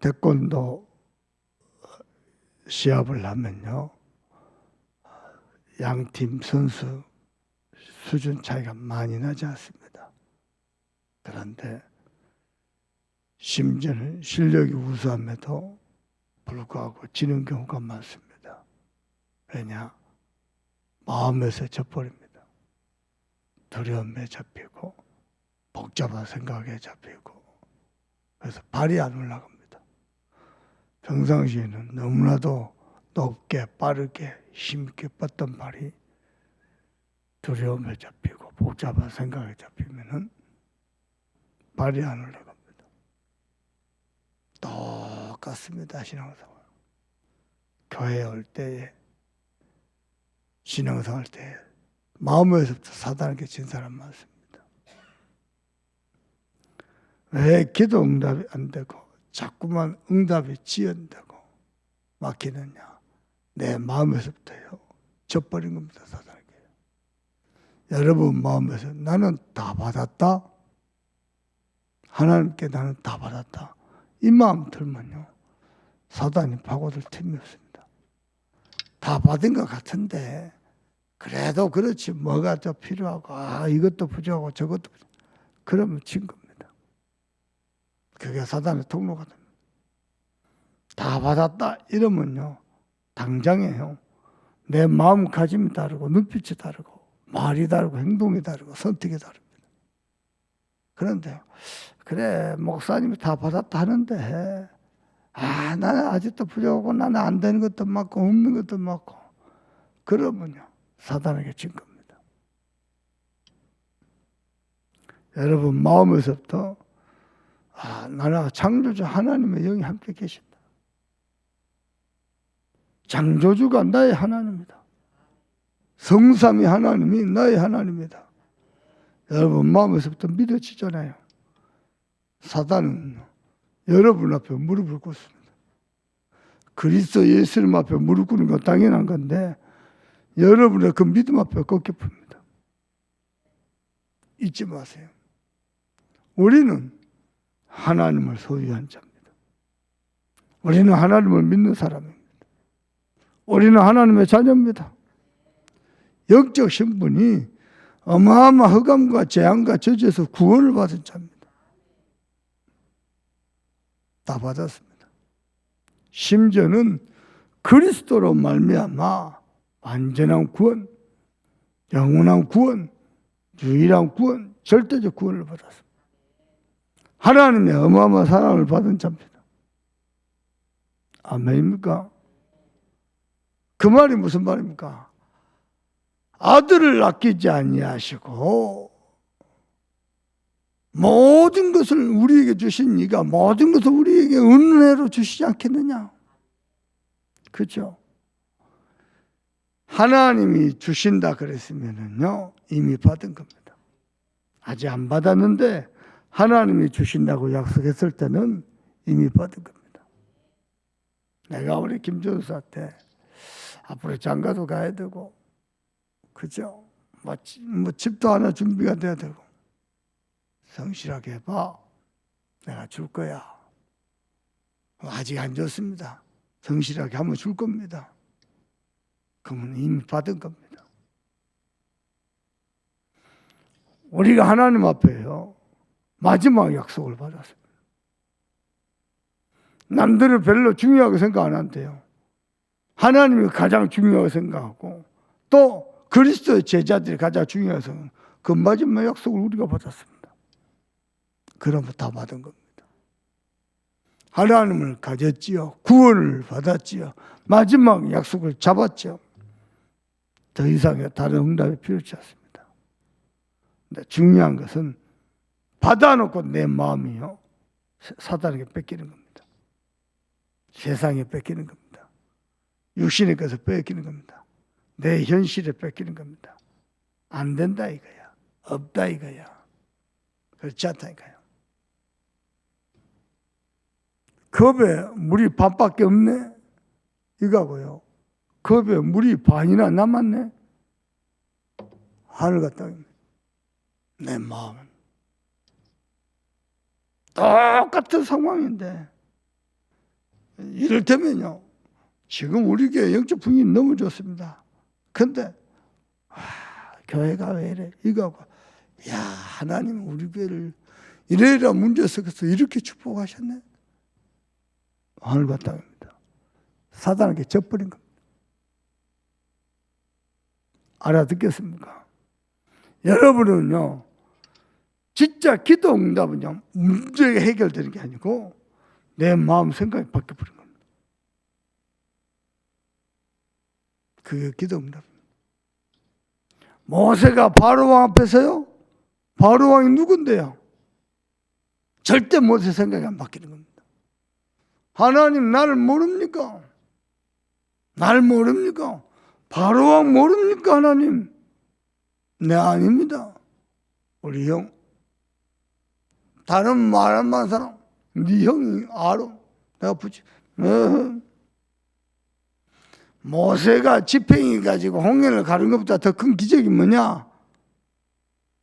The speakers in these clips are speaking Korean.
태권도 시합을 하면요. 양팀 선수 수준 차이가 많이 나지 않습니다. 그런데 심지어는 실력이 우수함에도 불구하고 지는 경우가 많습니다. 왜냐? 마음에서 져버립니다. 두려움에 잡히고 복잡한 생각에 잡히고 그래서 발이 안 올라갑니다. 평상시에는 너무나도 높게 빠르게 힘있게 뻗던 발이 두려움에 잡히고 복잡한 생각에 잡히면은 발이 안 올라갑니다. 똑같습니다 신앙생활. 교회 올 때에 신앙생활 때 마음에서부터 사단에게 진 사람 많습니다. 왜 기도 응답이 안 되고 자꾸만 응답이 지연되고 막히느냐? 내 마음에서부터요. 져버린 겁니다 사단에게. 여러분 마음에서 나는 다 받았다. 하나님께 나는 다 받았다. 이 마음 들면요. 사단이 파고들 틈이 없습니다. 다 받은 것 같은데 그래도 그렇지 뭐가 더 필요하고 아 이것도 부족하고 저것도 부족 그러면 진 겁니다. 그게 사단의 통로가 됩니다. 다 받았다 이러면요 당장에요 내 마음가짐이 다르고 눈빛이 다르고 말이 다르고 행동이 다르고 선택이 다릅니다. 그런데 그래 목사님이 다 받았다 하는데 아 나는 아직도 부족하고 나는 안 되는 것도 많고 없는 것도 많고 그러면요 사단에게 진 겁니다. 여러분 마음에서부터 아 나는 창조주 하나님의 영이 함께 계신다. 창조주가 나의 하나님이다. 성삼이 하나님이 나의 하나님이다. 여러분 마음에서부터 믿어지잖아요. 사단은 여러분 앞에 무릎을 꿇습니다. 그리스도 예수님 앞에 무릎 꿇는 건 당연한 건데 여러분의 그 믿음 앞에 꺾여 풉니다. 잊지 마세요. 우리는 하나님을 소유한 자입니다. 우리는 하나님을 믿는 사람입니다. 우리는 하나님의 자녀입니다. 영적 신분이 어마어마한 흑암과 재앙과 저주에서 구원을 받은 자입니다. 다 받았습니다. 심지어는 그리스도로 말미암아 완전한 구원, 영원한 구원, 유일한 구원, 절대적 구원을 받았습니다. 하나님의 어마어마한 사랑을 받은 자입니다. 아멘입니까? 그 말이 무슨 말입니까? 아들을 아끼지 아니하시고 모든 것을 우리에게 주신 이가 모든 것을 우리에게 은혜로 주시지 않겠느냐? 그죠? 하나님이 주신다 그랬으면은요 이미 받은 겁니다. 아직 안 받았는데 하나님이 주신다고 약속했을 때는 이미 받은 겁니다. 내가 우리 김전수한테 앞으로 장가도 가야 되고 그죠? 뭐, 뭐 집도 하나 준비가 돼야 되고 성실하게 해봐. 내가 줄 거야. 아직 안 줬습니다. 성실하게 하면 줄 겁니다. 그러면 이미 받은 겁니다. 우리가 하나님 앞에요. 마지막 약속을 받았습니다. 남들은 별로 중요하게 생각 안 한대요. 하나님이 가장 중요하게 생각하고 또 그리스도의 제자들이 가장 중요해서 그 마지막 약속을 우리가 받았습니다. 그러면 다 받은 겁니다. 하나님을 가졌지요. 구원을 받았지요. 마지막 약속을 잡았죠. 더 이상의 다른 응답이 필요치 않습니다. 근데 중요한 것은 받아놓고 내 마음이요. 사단에게 뺏기는 겁니다. 세상에 뺏기는 겁니다. 육신의 것을 뺏기는 겁니다. 내 현실에 뺏기는 겁니다. 안 된다 이거야. 없다 이거야. 그렇지 않다니까요. 컵에 물이 반밖에 없네? 이거고요. 컵에 물이 반이나 남았네? 하늘과 땅입니다. 내 마음은. 똑같은 상황인데, 이를테면요. 지금 우리 교회 영적 분위기 너무 좋습니다. 근데 아, 교회가 왜 이래? 이거하고 야 하나님 우리 교회를 이래라 문제 속에서 이렇게 축복하셨네. 하늘과 땅입니다. 사단에게 져버린 겁니다. 알아듣겠습니까? 여러분은요, 진짜 기도 응답은요, 문제가 해결되는 게 아니고 내 마음 생각이 바뀌어버린 겁니다. 그게 기도 응답입니다. 모세가 바로왕 앞에서요, 바로왕이 누군데요? 절대 모세 생각이 안 바뀌는 겁니다. 하나님 나를 모릅니까? 날 모릅니까? 바로왕 모릅니까 하나님? 네 아닙니다. 우리 형 다른 말안 많은 사람 네 형이 알아. 내가 붙이 어. 모세가 지팽이 가지고 홍해를 가른 것보다 더 큰 기적이 뭐냐?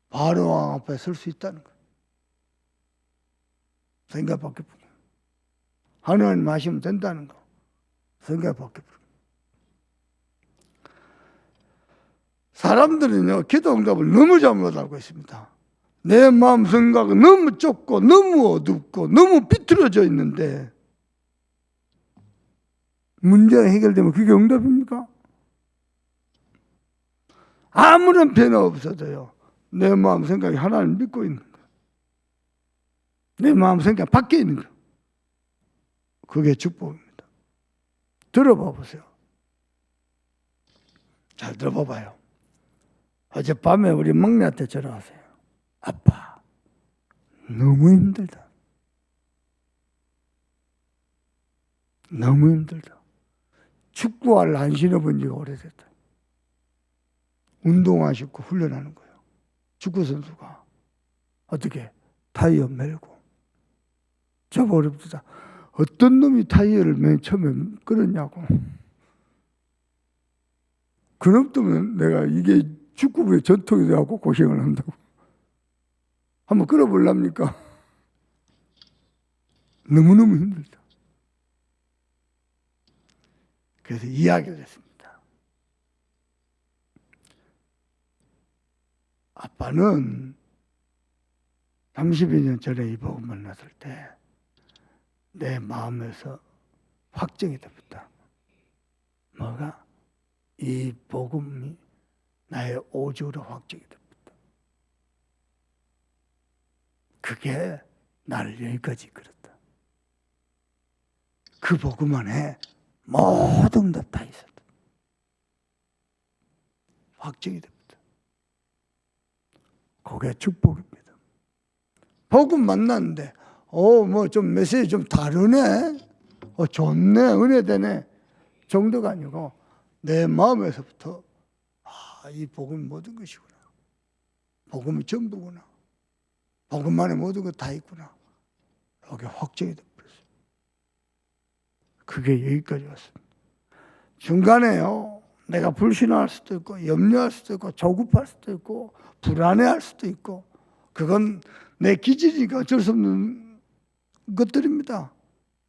바로 왕 앞에 설 수 있다는 거. 생각 없고. 하나님 하시면 된다는 거. 생각 없고. 사람들은요, 기도 응답을 너무 잘못 알고 있습니다. 내 마음 생각은 너무 좁고, 너무 어둡고, 너무 비틀어져 있는데, 문제가 해결되면 그게 응답입니까? 아무런 변화 없어져요. 내 마음 생각이 하나님 믿고 있는 거. 내 마음 생각 밖에 있는 거. 그게 축복입니다. 들어봐 보세요. 잘 들어봐 봐요. 어젯밤에 우리 막내한테 전화하세요. 아빠, 너무 힘들다. 너무 힘들다. 축구화를 안 신어본 지가 오래됐다. 운동하시고 훈련하는 거예요. 축구 선수가 어떻게 타이어 멜고 저버립니다. 어떤 놈이 타이어를 맨 처음에 끌었냐고. 그놈 때문에 내가 이게 축구부의 전통이 돼갖고 고생을 한다고. 한번 끌어볼랍니까? 너무너무 힘들다. 그래서 이야기를 했습니다. 아빠는 32년 전에 이 복음 만났을 때 내 마음에서 확정이 됩니다. 뭐가? 이 복음이 나의 오주로 확정이 됩니다. 그게 나를 여기까지 이끌었다. 그 복음 안에 모든 것 다 있었다. 확정이 됩니다. 그게 축복입니다. 복음 만났는데, 어, 뭐 좀 메시지 좀 다르네? 어, 좋네, 은혜되네. 정도가 아니고, 내 마음에서부터, 아, 이 복음이 모든 것이구나. 복음이 전부구나. 복음 안에 모든 것 다 있구나. 여기 확정이 돼버렸어요. 그게 여기까지 왔습니다. 중간에요. 내가 불신할 수도 있고, 염려할 수도 있고, 조급할 수도 있고, 불안해할 수도 있고, 그건 내 기질이니까 어쩔 수 없는 것들입니다.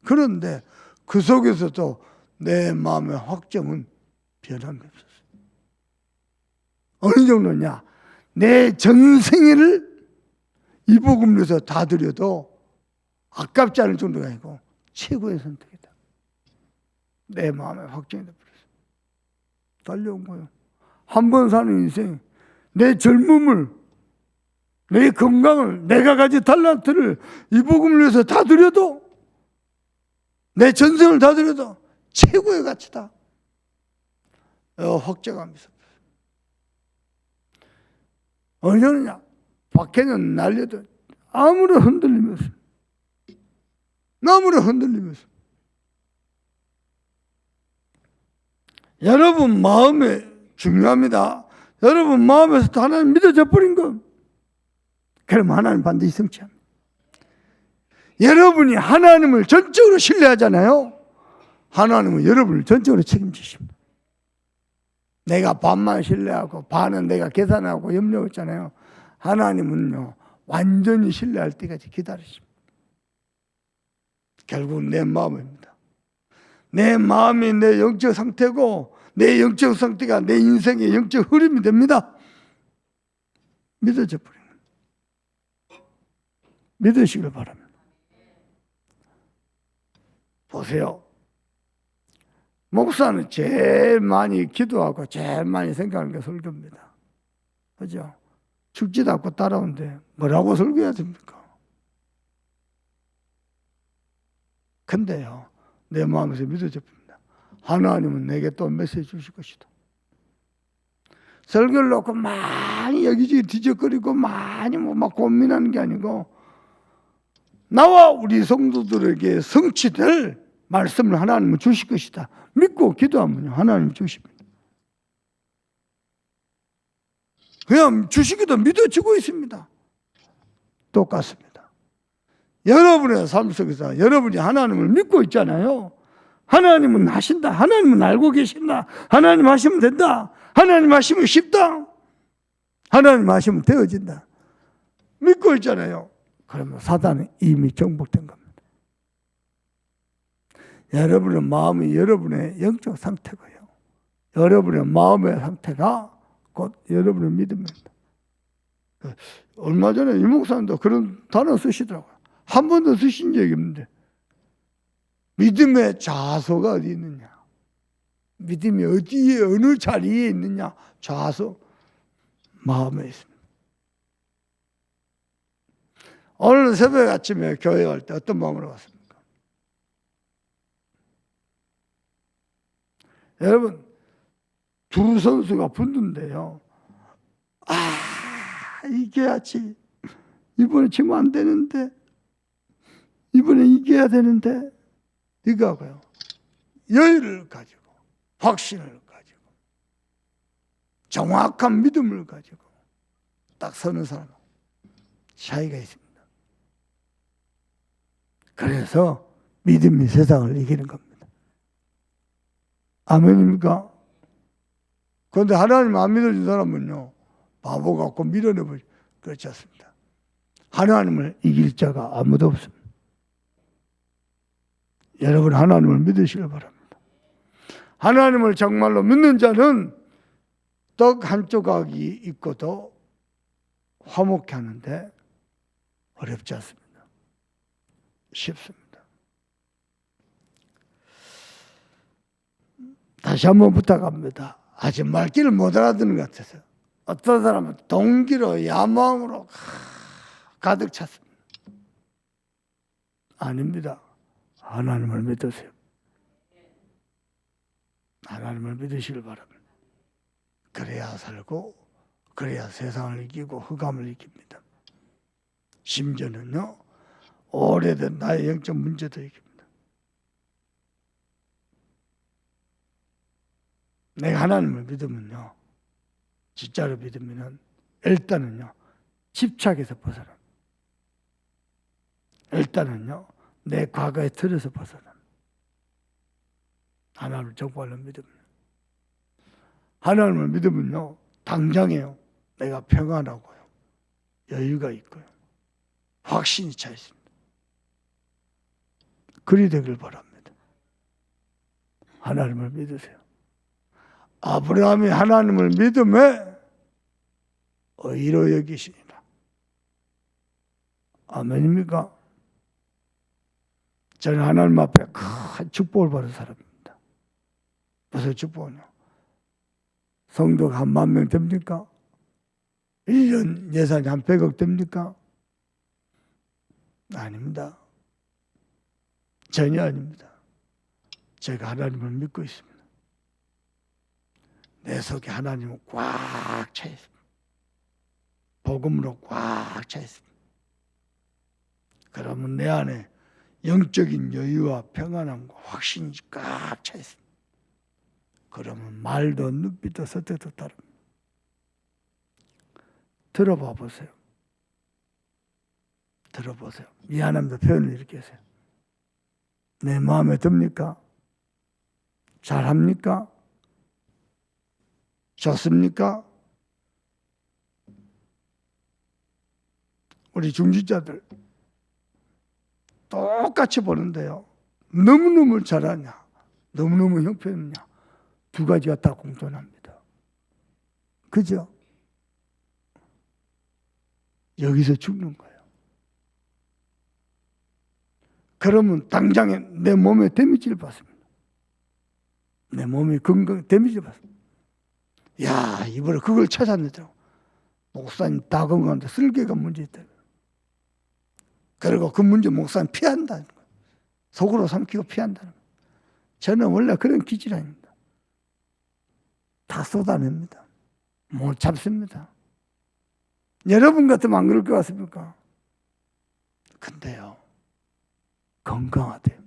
그런데 그 속에서도 내 마음의 확정은 변함이 없었어요. 어느 정도냐? 내 전생애를 이 복음에서 다 드려도 아깝지 않을 정도가 아니고 최고의 선택이다. 내 마음에 확정이 돼버렸어. 달려온 거예요. 한 번 사는 인생, 내 젊음을, 내 건강을, 내가 가진 달란트를 이 복음을 위해서 다 드려도, 내 전생을 다 드려도 최고의 가치다. 어, 확정감이 있었어요. 어느냐? 밖에는 날려도 아무런 흔들림이 없어요. 아무런 흔들림이 없어요. 여러분 마음에 중요합니다. 여러분 마음에서 하나님 믿어져 버린 것. 그럼 하나님 반드시 성취합니다. 여러분이 하나님을 전적으로 신뢰하잖아요. 하나님은 여러분을 전적으로 책임지십니다. 내가 반만 신뢰하고 반은 내가 계산하고 염려했잖아요. 하나님은요 완전히 신뢰할 때까지 기다리십니다. 결국 내 마음입니다. 내 마음이 내 영적 상태고 내 영적 상태가 내 인생의 영적 흐름이 됩니다. 믿어져 버리는 믿으시길 바랍니다. 보세요. 목사는 제일 많이 기도하고 제일 많이 생각하는 게 설교입니다. 그죠? 죽지도 않고 따라오는데 뭐라고 설교해야 됩니까? 근데요, 내 마음에서 믿어져 봅니다. 하나님은 내게 또 메시지 주실 것이다. 설교를 놓고 많이 여기저기 뒤적거리고 많이 뭐막 고민하는 게 아니고 나와 우리 성도들에게 성취될 말씀을 하나님은 주실 것이다. 믿고 기도하면 하나님 주십니다. 그냥 주시기도 믿어지고 있습니다. 똑같습니다. 여러분의 삶 속에서 여러분이 하나님을 믿고 있잖아요. 하나님은 하신다. 하나님은 알고 계신다. 하나님 하시면 된다. 하나님 하시면 쉽다. 하나님 하시면 되어진다. 믿고 있잖아요. 그러면 사단은 이미 정복된 겁니다. 여러분의 마음이 여러분의 영적 상태고요. 여러분의 마음의 상태가 곧 여러분의 믿음입니다. 얼마 전에 이 목사님도 그런 단어 쓰시더라고요. 한 번도 쓰신 적이 없는데 믿음의 좌소가 어디 있느냐? 믿음이 어디에 어느 자리에 있느냐? 좌소 마음에 있습니다. 오늘 새벽 아침에 교회 갈 때 어떤 마음으로 왔습니까? 여러분 두 선수가 붙는데요. 아 이겨야지. 이번에 지면 안 되는데 이번에 이겨야 되는데 이거하고요. 여유를 가지고 확신을 가지고 정확한 믿음을 가지고 딱 서는 사람 차이가 있습니다. 그래서 믿음이 세상을 이기는 겁니다. 아멘입니까? 그런데 하나님 안 믿어준 사람은요, 바보 같고 밀어내버리 그렇지 않습니다. 하나님을 이길 자가 아무도 없습니다. 여러분 하나님을 믿으시길 바랍니다. 하나님을 정말로 믿는 자는 떡 한 조각이 있고도 화목해 하는데 어렵지 않습니다. 쉽습니다. 다시 한번 부탁합니다. 아직 말귀를 못 알아듣는 것 같아서 어떤 사람은 동기로 야망으로 가득 찼습니다. 아닙니다. 하나님을 믿으세요. 하나님을 믿으시길 바랍니다. 그래야 살고 그래야 세상을 이기고 흑암을 이깁니다. 심지어는요 오래된 나의 영적 문제도 이깁니다. 내가 하나님을 믿으면요 진짜로 믿으면은 일단은요 집착에서 벗어나. 일단은요 내 과거의 틀에서 벗어나. 하나님을 정말로 믿으면 하나님을 믿으면요 당장에요 내가 평안하고요 여유가 있고요 확신이 차 있습니다. 그리 되길 바랍니다. 하나님을 믿으세요. 아브라함이 하나님을 믿음에 의로 여기시니라. 아멘입니까? 저는 하나님 앞에 큰 축복을 받은 사람입니다. 무슨 축복은요? 성도가 한만 명 됩니까? 1년 예산이 한 100억 됩니까? 아닙니다. 전혀 아닙니다. 제가 하나님을 믿고 있습니다. 내 속에 하나님은 꽉 차 있습니다. 복음으로 꽉 차 있습니다. 그러면 내 안에 영적인 여유와 평안함과 확신이 꽉 차 있습니다. 그러면 말도 눈빛도 선택도 다릅니다. 들어봐 보세요. 들어보세요. 미안합니다. 표현을 이렇게 하세요. 내 마음에 듭니까? 잘합니까? 좋습니까? 우리 중지자들 똑같이 보는데요. 너무너무 잘하냐? 너무너무 형편이냐? 두 가지가 다 공존합니다. 그죠? 여기서 죽는 거예요. 그러면 당장에 내 몸에 데미지를 받습니다. 내 몸이 건강 데미지를 받습니다. 야, 이번에 그걸 찾아내더라고. 목사님 다 건강한데 쓸개가 문제 있다. 그리고 그 문제 목사님 피한다는 거예요. 속으로 삼키고 피한다는 거예요. 저는 원래 그런 기질 아닙니다. 다 쏟아냅니다. 못 잡습니다. 여러분 같으면 안 그럴 것 같습니까? 근데요, 건강하대요.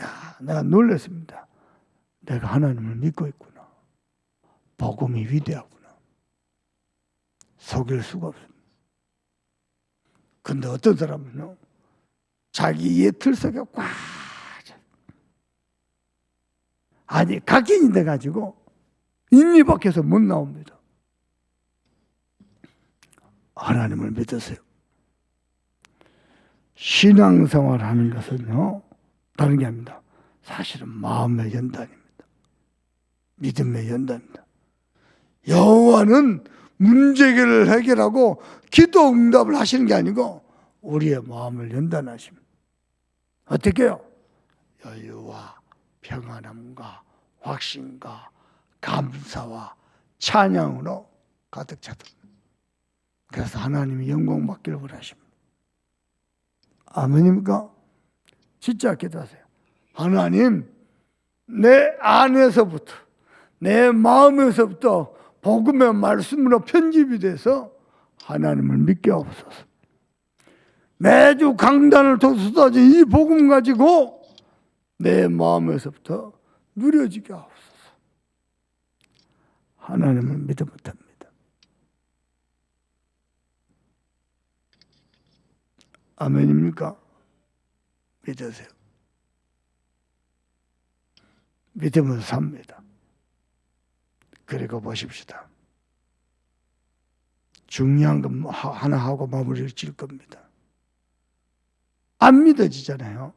야, 내가 놀랐습니다. 내가 하나님을 믿고 있구나. 복음이 위대하구나. 속일 수가 없습니다. 근데 어떤 사람은요, 자기의 틀 속에 꽉 차. 아니, 각인이 돼가지고 인리 밖에서 못 나옵니다. 하나님을 믿으세요. 신앙생활 하는 것은요, 다른 게 아닙니다. 사실은 마음의 연단입니다. 믿음의 연단입니다. 여호와는 문제를 해결하고 기도 응답을 하시는 게 아니고 우리의 마음을 연단하십니다. 어떻게요? 여유와 평안함과 확신과 감사와 찬양으로 가득 차다. 그래서 하나님이 영광 받기를 원하십니다. 아멘입니까? 진짜 기도하세요. 하나님, 내 안에서부터, 내 마음에서부터 복음의 말씀으로 편집이 돼서 하나님을 믿게 하옵소서. 매주 강단을 통해 쏟아진 이 복음 가지고 내 마음에서부터 누려지게 하옵소서. 하나님을 믿어 못합니다. 아멘입니까? 믿으세요. 믿으면 삽니다. 그리고 보십시다. 중요한 건 하나 하고 마무리를 질 겁니다. 안 믿어지잖아요.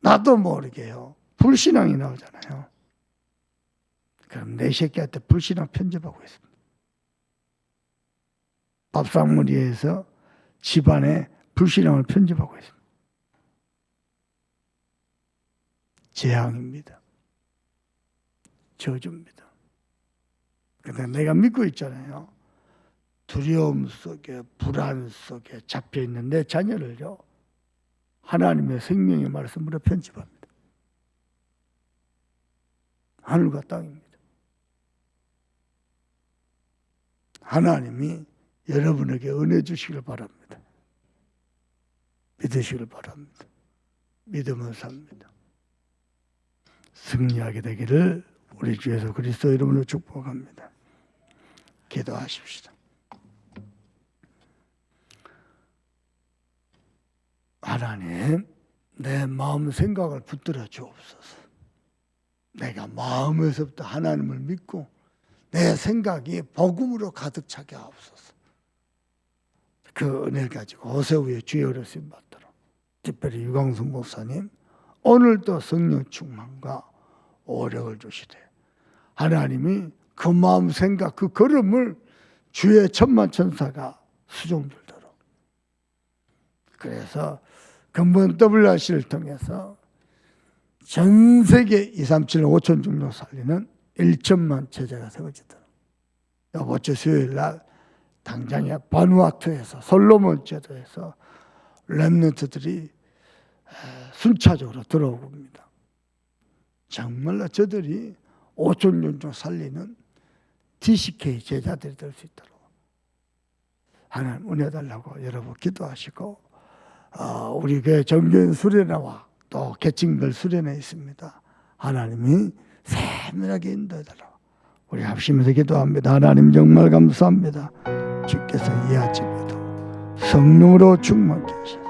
나도 모르게요. 불신앙이 나오잖아요. 그럼 내 새끼한테 불신앙 편집하고 있습니다. 밥상머리에서 집안에 불신앙을 편집하고 있습니다. 재앙입니다. 저주입니다. 근데 내가 믿고 있잖아요. 두려움 속에 불안 속에 잡혀 있는 내 자녀를요. 하나님의 생명의 말씀으로 편집합니다. 하늘과 땅입니다. 하나님이 여러분에게 은혜 주시길 바랍니다. 믿으시길 바랍니다. 믿으면 삽니다. 승리하게 되기를 우리 주 예수 그리스도 이름으로 축복합니다. 기도하십시다. 하나님, 내 마음 생각을 붙들어 주옵소서. 내가 마음에서부터 하나님을 믿고 내 생각이 복음으로 가득 차게 하옵소서. 그 은혜 가지고 오세후에 주의 어르신 받도록 특별히 유광순 목사님 오늘도 성령 충만과 오력을 주시되 하나님이 그 마음 생각 그 걸음을 주의 천만 천사가 수종들도록 그래서 근본 WRC를 통해서 전 세계 2, 3, 7, 5천 종로 살리는 1천만 제자가 세워지도록 이번 주 수요일 날 당장에 바누아투에서 솔로몬 제도에서 렘넌트들이 순차적으로 들어옵니다. 정말로 저들이 5천 년중 살리는 TCK 제자들이 될 수 있도록 하나님 은혜 달라고 여러분 기도하시고 어, 우리 교회 정교인 수련회와 또 개칭별 수련회 있습니다. 하나님이 세밀하게 인도해달라고 우리 합심해서 기도합니다. 하나님 정말 감사합니다. 주께서 이 아침에도 성령으로 충만케 하셔서